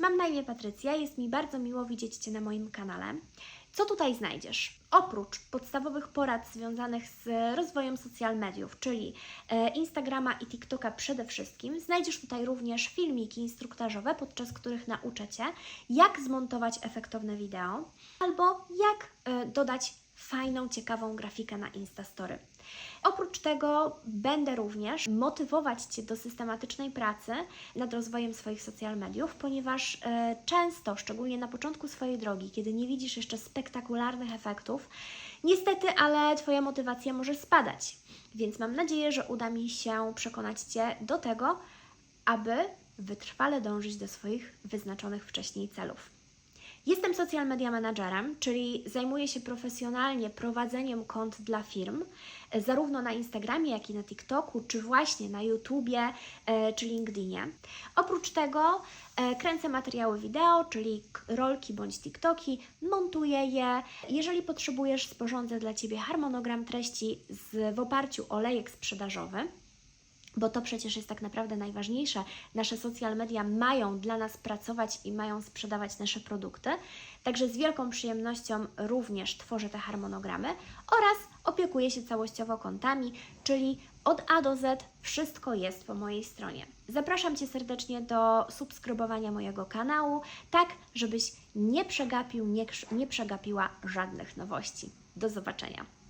Mam na imię Patrycja, jest mi bardzo miło widzieć Cię na moim kanale. Co tutaj znajdziesz? Oprócz podstawowych porad związanych z rozwojem social mediów, czyli e, Instagrama i TikToka przede wszystkim, znajdziesz tutaj również filmiki instruktażowe, podczas których nauczę Cię, jak zmontować efektowne wideo albo jak e, dodać fajną, ciekawą grafikę na Instastory. Oprócz tego będę również motywować Cię do systematycznej pracy nad rozwojem swoich social mediów, ponieważ e, często, szczególnie na początku swojej drogi, kiedy nie widzisz jeszcze spektakularnych efektów, niestety, ale Twoja motywacja może spadać. Więc mam nadzieję, że uda mi się przekonać Cię do tego, aby wytrwale dążyć do swoich wyznaczonych wcześniej celów. Jestem social media managerem, czyli zajmuję się profesjonalnie prowadzeniem kont dla firm, e, zarówno na Instagramie, jak i na TikToku, czy właśnie na YouTubie, e, czy LinkedInie. Oprócz tego e, kręcę materiały wideo, czyli rolki bądź TikToki, montuję je. Jeżeli potrzebujesz, sporządzę dla Ciebie harmonogram treści z, w oparciu o lejek sprzedażowy bo to przecież jest tak naprawdę najważniejsze. Nasze social media mają dla nas pracować i mają sprzedawać nasze produkty. Także z wielką przyjemnością również tworzę te harmonogramy oraz opiekuję się całościowo kontami, czyli od A do Z wszystko jest po mojej stronie. Zapraszam Cię serdecznie do subskrybowania mojego kanału, tak żebyś nie przegapił, nie, nie przegapiła żadnych nowości. Do zobaczenia.